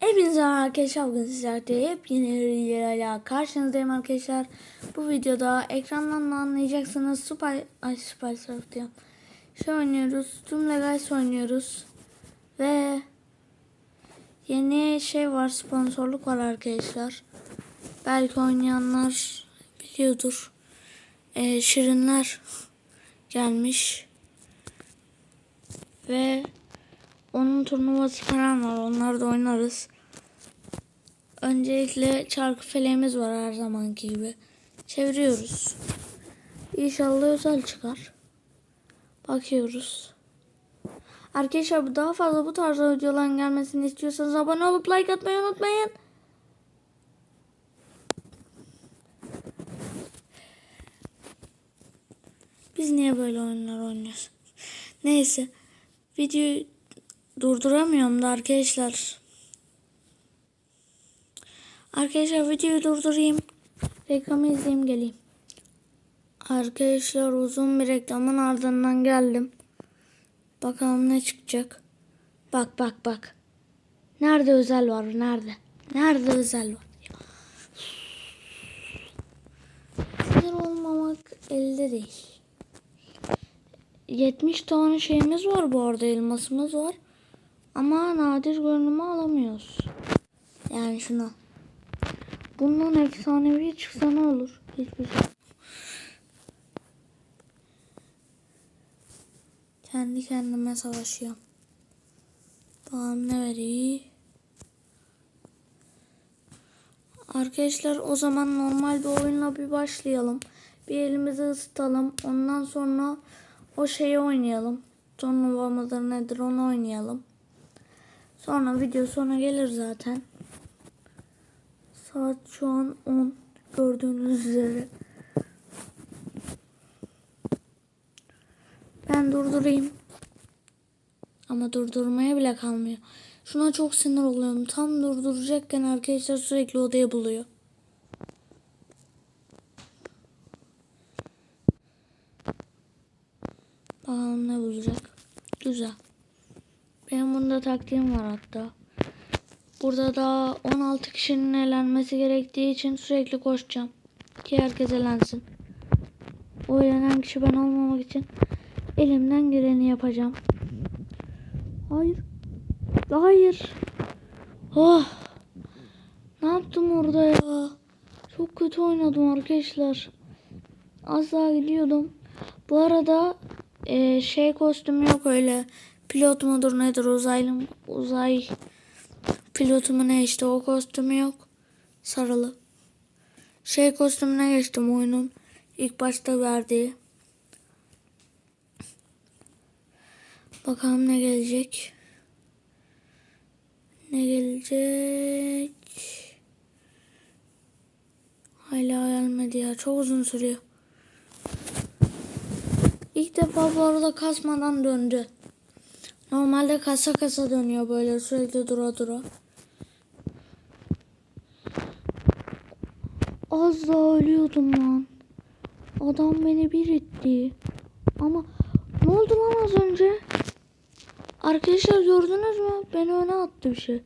Hepinize arkadaşlar bugün sizlerle yepyeni videolarla karşınızdayım arkadaşlar. Bu videoda ekrandan da anlayacaksınız Super, ay Super Surf diyorum. Şey oynuyoruz, Doom Legals oynuyoruz. Ve yeni şey var, sponsorluk var arkadaşlar. Belki oynayanlar biliyordur. Ee, Şirinler gelmiş. Ve onun turnuvası falan var. Onları da oynarız. Öncelikle çarkı feleğimiz var her zamanki gibi. Çeviriyoruz. İnşallah özel çıkar. Bakıyoruz. Arkadaşlar daha fazla bu tarz videoların gelmesini istiyorsanız abone olup like atmayı unutmayın. Biz niye böyle oyunlar oynuyoruz? Neyse. Videoyu durduramıyorum da arkadaşlar. Arkadaşlar videoyu durdurayım. Reklamı izleyeyim geleyim. Arkadaşlar uzun bir reklamın ardından geldim. Bakalım ne çıkacak. Bak bak bak. Nerede özel var? Nerede? Nerede özel var? Sinir olmamak elde değil. 70 tane şeyimiz var bu arada elmasımız var. Ama nadir görünümü alamıyoruz. Yani şuna. Bundan efsanevi çıksa ne olur? Hiçbir şey. Kendi kendime savaşıyorum. Bakalım ne veriyor? Arkadaşlar o zaman normal bir oyunla bir başlayalım. Bir elimizi ısıtalım. Ondan sonra o şeyi oynayalım. Turnuva mıdır nedir onu oynayalım. Sonra video sona gelir zaten. Saat şu an 10 gördüğünüz üzere. Ben durdurayım. Ama durdurmaya bile kalmıyor. Şuna çok sinir oluyorum. Tam durduracakken arkadaşlar sürekli odaya buluyor. Bakalım ne bulacak. Güzel. Benim bunda taktiğim var hatta. Burada da 16 kişinin elenmesi gerektiği için sürekli koşacağım. Ki herkes elensin. O elenen kişi ben olmamak için elimden geleni yapacağım. Hayır. Hayır. Oh. Ne yaptım orada ya? Çok kötü oynadım arkadaşlar. Az daha gidiyordum. Bu arada e, şey kostümü yok öyle. Pilot mudur nedir uzaylı uzay pilotu mu ne işte o kostümü yok. Sarılı. Şey kostümüne geçtim oyunun ilk başta verdiği. Bakalım ne gelecek. Ne gelecek? Hala gelmedi ya. Çok uzun sürüyor. Defa bu arada kasmadan döndü. Normalde kasa kasa dönüyor böyle sürekli dura dura. Az daha ölüyordum lan. Adam beni bir itti. Ama ne oldu lan az önce? Arkadaşlar gördünüz mü? Beni öne attı bir şey.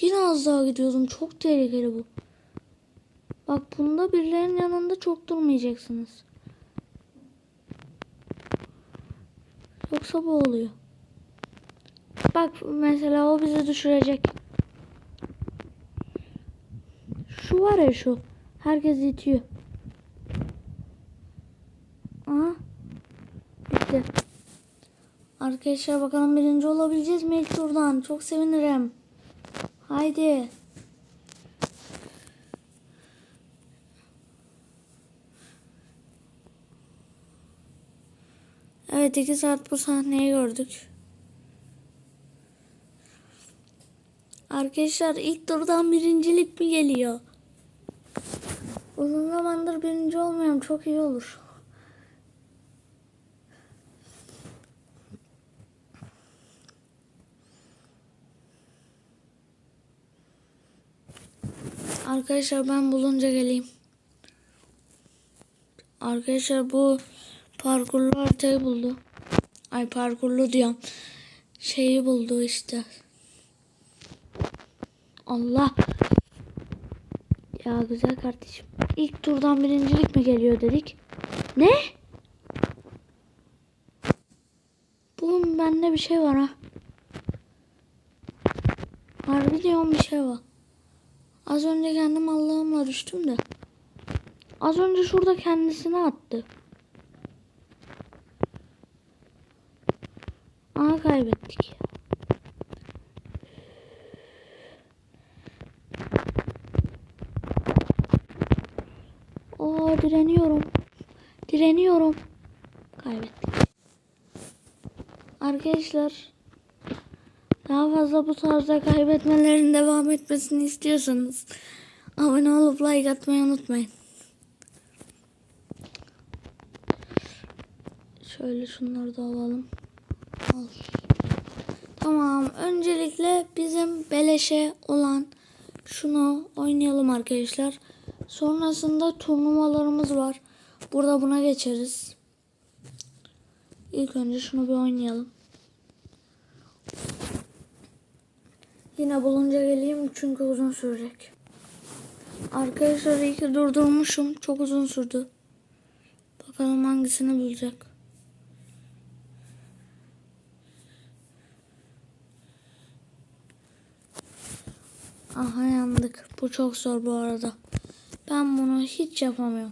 Yine az daha gidiyordum. Çok tehlikeli bu. Bak bunda birilerinin yanında çok durmayacaksınız. Yoksa bu oluyor. Bak mesela o bizi düşürecek. Şu var ya şu. Herkes itiyor. Aha. Bitti. Arkadaşlar bakalım birinci olabileceğiz mi ilk turdan? Çok sevinirim. Haydi. Evet iki saat bu sahneyi gördük. Arkadaşlar ilk turdan birincilik mi geliyor? Uzun zamandır birinci olmuyorum. Çok iyi olur. Arkadaşlar ben bulunca geleyim. Arkadaşlar bu parkurlu haritayı buldu. Ay parkurlu diyorum. Şeyi buldu işte. Allah. Ya güzel kardeşim. İlk turdan birincilik mi geliyor dedik. Ne? Bugün bende bir şey var ha. Harbi diyorum bir şey var. Az önce kendim Allah'ımla düştüm de. Az önce şurada kendisini attı. Aa kaybettik ya. Oo direniyorum. Direniyorum. Kaybettik. Arkadaşlar daha fazla bu tarzda kaybetmelerin devam etmesini istiyorsanız abone olup like atmayı unutmayın. Şöyle şunları da alalım. Al. Tamam. Öncelikle bizim beleşe olan şunu oynayalım arkadaşlar. Sonrasında turnuvalarımız var. Burada buna geçeriz. İlk önce şunu bir oynayalım. Yine bulunca geleyim çünkü uzun sürecek. Arkadaşlar iyi ki durdurmuşum. Çok uzun sürdü. Bakalım hangisini bulacak. Aha yandık. Bu çok zor bu arada. Ben bunu hiç yapamıyorum.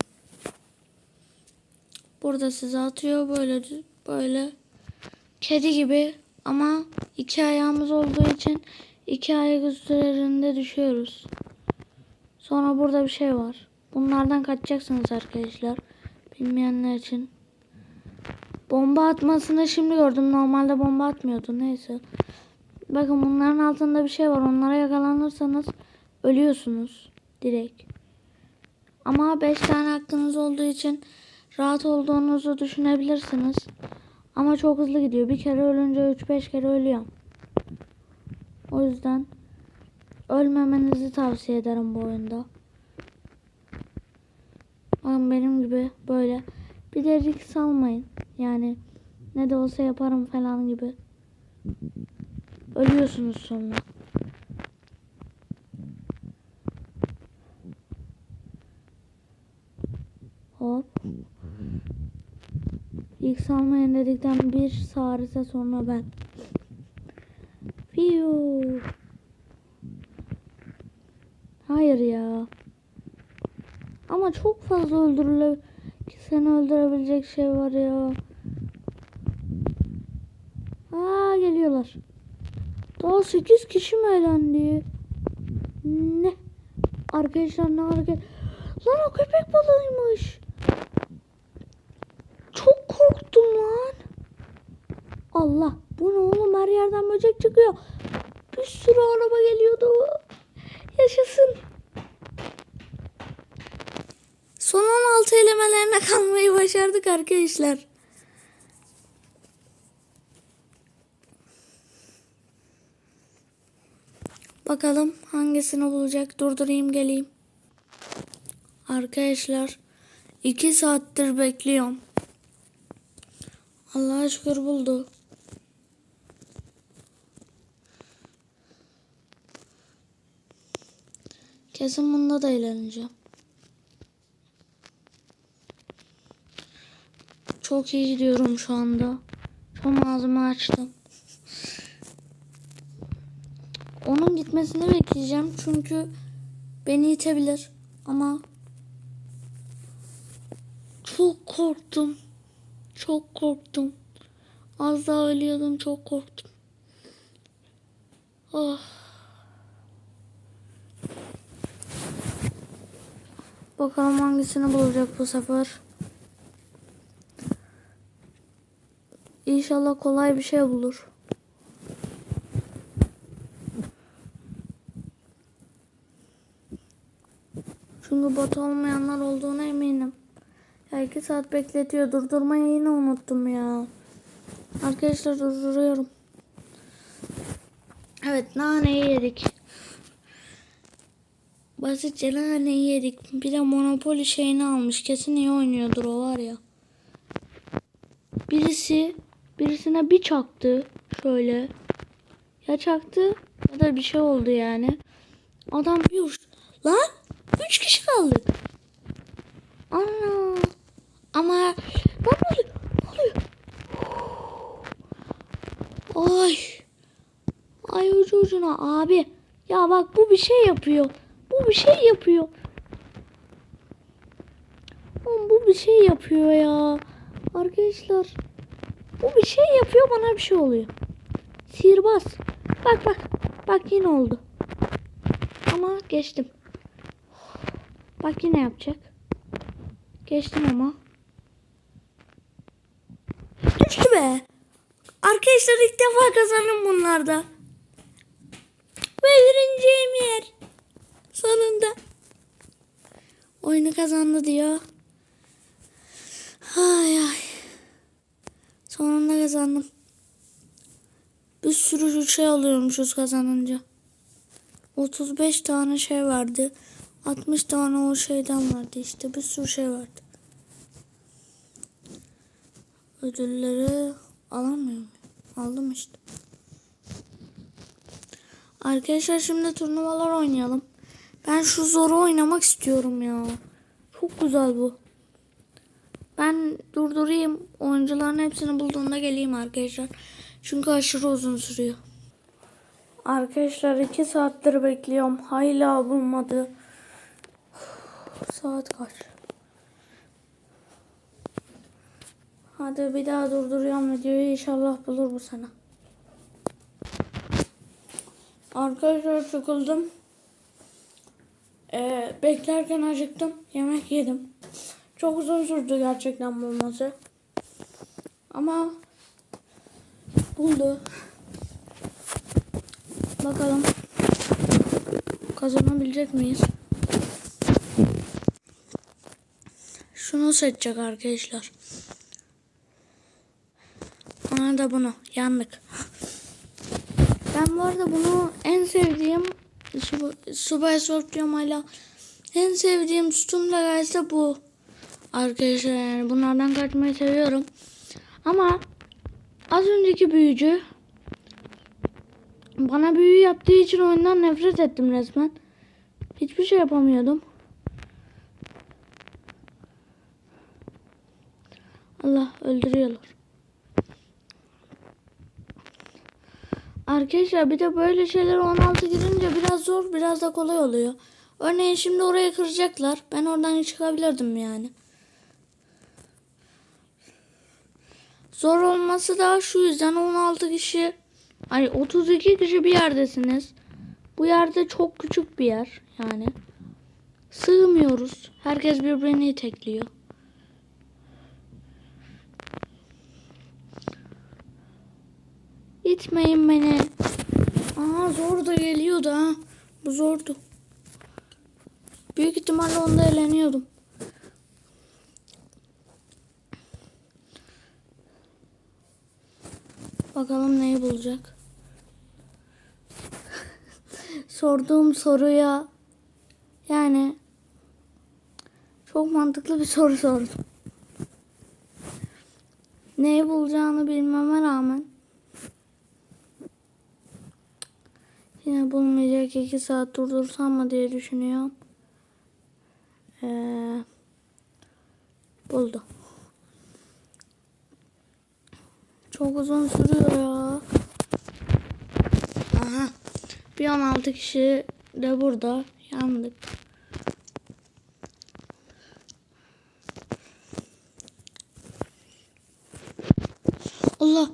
Burada size atıyor böyle böyle kedi gibi ama iki ayağımız olduğu için iki ayak üzerinde düşüyoruz. Sonra burada bir şey var. Bunlardan kaçacaksınız arkadaşlar. Bilmeyenler için. Bomba atmasını şimdi gördüm. Normalde bomba atmıyordu. Neyse. Bakın bunların altında bir şey var. Onlara yakalanırsanız ölüyorsunuz. Direkt. Ama 5 tane hakkınız olduğu için rahat olduğunuzu düşünebilirsiniz. Ama çok hızlı gidiyor. Bir kere ölünce 3-5 kere ölüyor. O yüzden ölmemenizi tavsiye ederim bu oyunda. Bakın benim gibi böyle. Bir de risk almayın. Yani ne de olsa yaparım falan gibi. Ölüyorsunuz sonra. Hop. İlk salmayın dedikten bir sarısa sonra ben. Fiyu. Hayır ya. Ama çok fazla öldürüle seni öldürebilecek şey var ya. Aa geliyorlar. Daha 8 kişi mi elendi? Ne? Arkadaşlar ne hareket? Lan o köpek balığıymış. Çok korktum lan. Allah bu ne oğlum her yerden böcek çıkıyor. Bir sürü araba geliyordu. Yaşasın. Son 16 elemelerine kalmayı başardık arkadaşlar. Bakalım hangisini bulacak. Durdurayım geleyim. Arkadaşlar 2 saattir bekliyorum. Allah'a şükür buldu. Kesin bunda da eğleneceğim. Çok iyi gidiyorum şu anda. Tam ağzımı açtım. Onun gitmesini bekleyeceğim çünkü beni itebilir ama çok korktum. Çok korktum. Az daha ölüyordum çok korktum. Oh. Bakalım hangisini bulacak bu sefer. İnşallah kolay bir şey bulur. Çünkü bot olmayanlar olduğuna eminim. Ya iki saat bekletiyor. Durdurmayı yine unuttum ya. Arkadaşlar durduruyorum. Evet naneyi yedik. Basitçe naneyi yedik. Bir de Monopoly şeyini almış. Kesin iyi oynuyordur o var ya. Birisi birisine bir çaktı. Şöyle. Ya çaktı ya da bir şey oldu yani. Adam bir uç. Lan! Üç kişi kaldık. Ana. Ama ne oluyor? Ne oluyor? Ay. Ay ucu ucuna abi. Ya bak bu bir şey yapıyor. Bu bir şey yapıyor. Oğlum bu bir şey yapıyor ya. Arkadaşlar. Bu bir şey yapıyor bana bir şey oluyor. Sihirbaz. Bak bak. Bak yine oldu. Ama geçtim. Bak yine yapacak. Geçtim ama. Düştü be. Arkadaşlar ilk defa kazandım bunlarda. Ve birinciyim yer. Sonunda. Oyunu kazandı diyor. Ay ay. Sonunda kazandım. Bir sürü şey alıyormuşuz kazanınca. 35 tane şey vardı. 60 tane o şeyden vardı işte. Bir sürü şey vardı. Ödülleri alamıyor muyum? Aldım işte. Arkadaşlar şimdi turnuvalar oynayalım. Ben şu zoru oynamak istiyorum ya. Çok güzel bu. Ben durdurayım. Oyuncuların hepsini bulduğunda geleyim arkadaşlar. Çünkü aşırı uzun sürüyor. Arkadaşlar iki saattir bekliyorum. Hala bulmadı. Saat kaç? Hadi bir daha durduruyorum videoyu. İnşallah bulur bu sene. Arkadaşlar sıkıldım. Ee, beklerken acıktım. Yemek yedim. Çok uzun sürdü gerçekten bulması. Ama buldu. Bakalım kazanabilecek miyiz? Şunu seçecek arkadaşlar. Ona da bunu. Yandık. Ben bu arada bunu en sevdiğim Sub- Subway Surf diyorum hala. En sevdiğim tutum da bu. Arkadaşlar yani bunlardan kaçmayı seviyorum. Ama az önceki büyücü bana büyü yaptığı için oyundan nefret ettim resmen. Hiçbir şey yapamıyordum. Allah öldürüyorlar. Arkadaşlar bir de böyle şeyler 16 girince biraz zor biraz da kolay oluyor. Örneğin şimdi oraya kıracaklar. Ben oradan çıkabilirdim yani. Zor olması da şu yüzden 16 kişi ay 32 kişi bir yerdesiniz. Bu yerde çok küçük bir yer yani. Sığmıyoruz. Herkes birbirini itekliyor. İtmeyin beni. Aa zor da geliyordu ha. Bu zordu. Büyük ihtimalle onda eğleniyordum. Bakalım neyi bulacak. Sorduğum soruya yani çok mantıklı bir soru sordum. Neyi bulacağını bilmeme rağmen Yine bulmayacak iki saat durdursam mı diye düşünüyorum. Ee, buldu. Çok uzun sürüyor ya. Aha. Bir 16 kişi de burada. Yandık. Allah.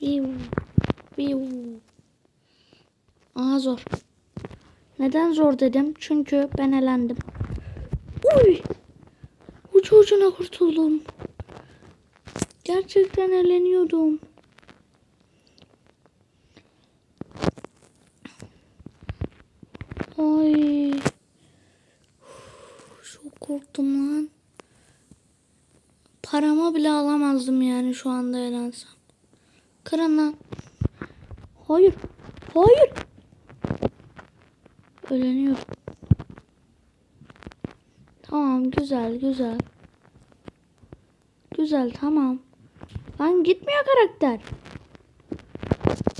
Piu. Aha zor. Neden zor dedim? Çünkü ben elendim. Uy. Ucu ucuna kurtuldum. Gerçekten eleniyordum. Ay. Çok korktum lan. Paramı bile alamazdım yani şu anda elensem. Kırın lan. Hayır. Hayır. şüpheleniyorum. Tamam güzel güzel. Güzel tamam. Lan gitmiyor karakter.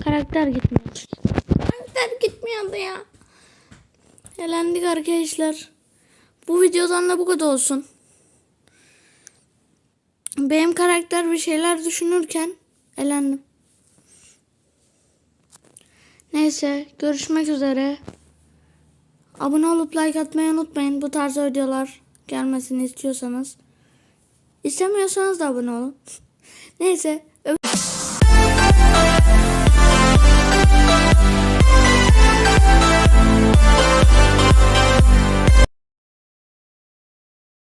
Karakter gitmiyor. Karakter gitmiyordu ya. Elendik arkadaşlar. Bu videodan da bu kadar olsun. Benim karakter bir şeyler düşünürken elendim. Neyse görüşmek üzere. Abone olup like atmayı unutmayın bu tarz videolar gelmesini istiyorsanız. İstemiyorsanız da abone olun. Neyse. öp-